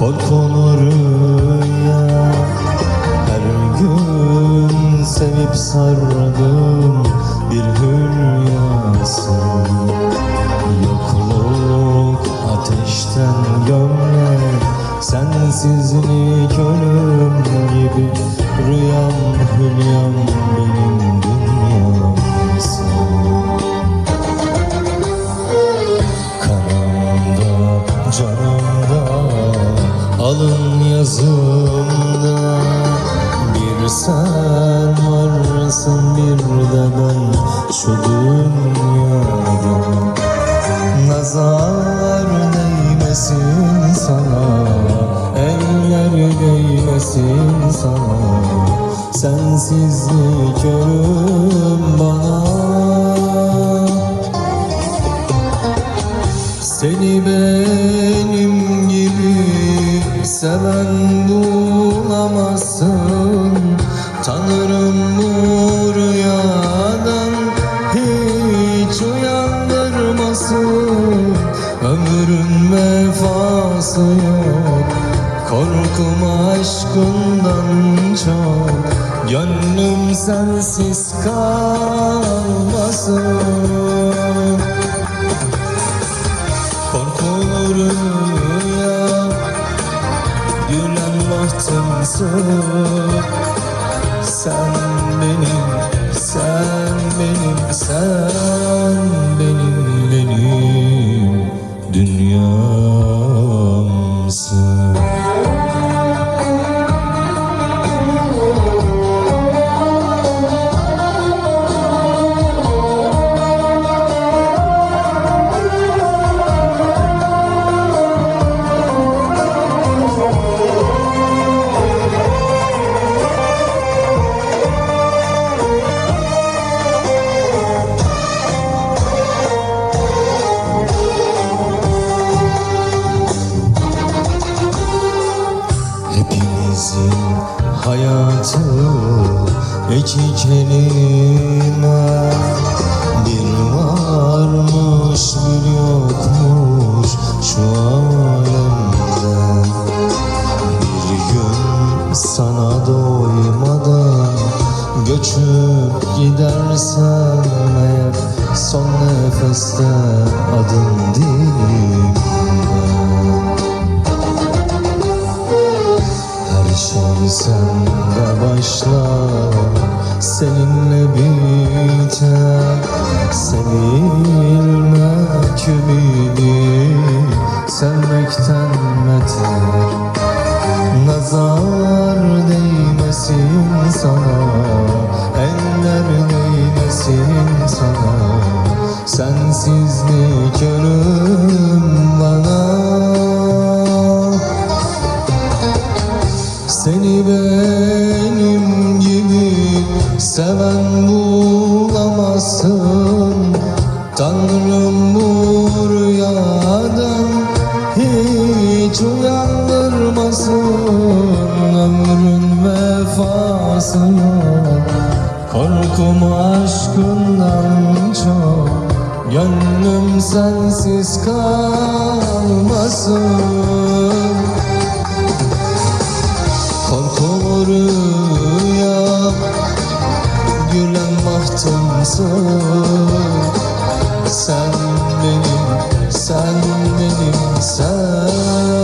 Kokulu rüya Her gün sevip sardım Bir hülyası. Yokluk ateşten gömlek Sensizlik ölüm gibi. Rüyam hülyam benim değmesin sana Eller değmesin sana. Sensizlik ölüm bana. Seni benim gibi seven bulamazsın. Tanırım bu rüyadan hiç uyandırmasın Ömrün vefası yok. Korkum aşkından çok. Gönlüm sensiz kalmasın. Korkulu rüya Gülen bahtımsın. Sen benim, sen benim, sen hayatı iki kelime Bir varmış bir yokmuş şu alemde. Bir gün sana doymadan göçüp gidersen eğer Son nefeste adın dilimde şey sende başlar Seninle biter. Sevilmek ümidi Sevmekten beter. Nazar değmesin sana Eller değmesin sana. Sensizlik ölüm Tanrım bu rüyadan hiç uyandırmasın Ömrün vefası yok Korkum aşkından çok Gönlüm sensiz kalmasın. Korkulu rüya Gülen bahtımsın Sen benim, sen benim, sen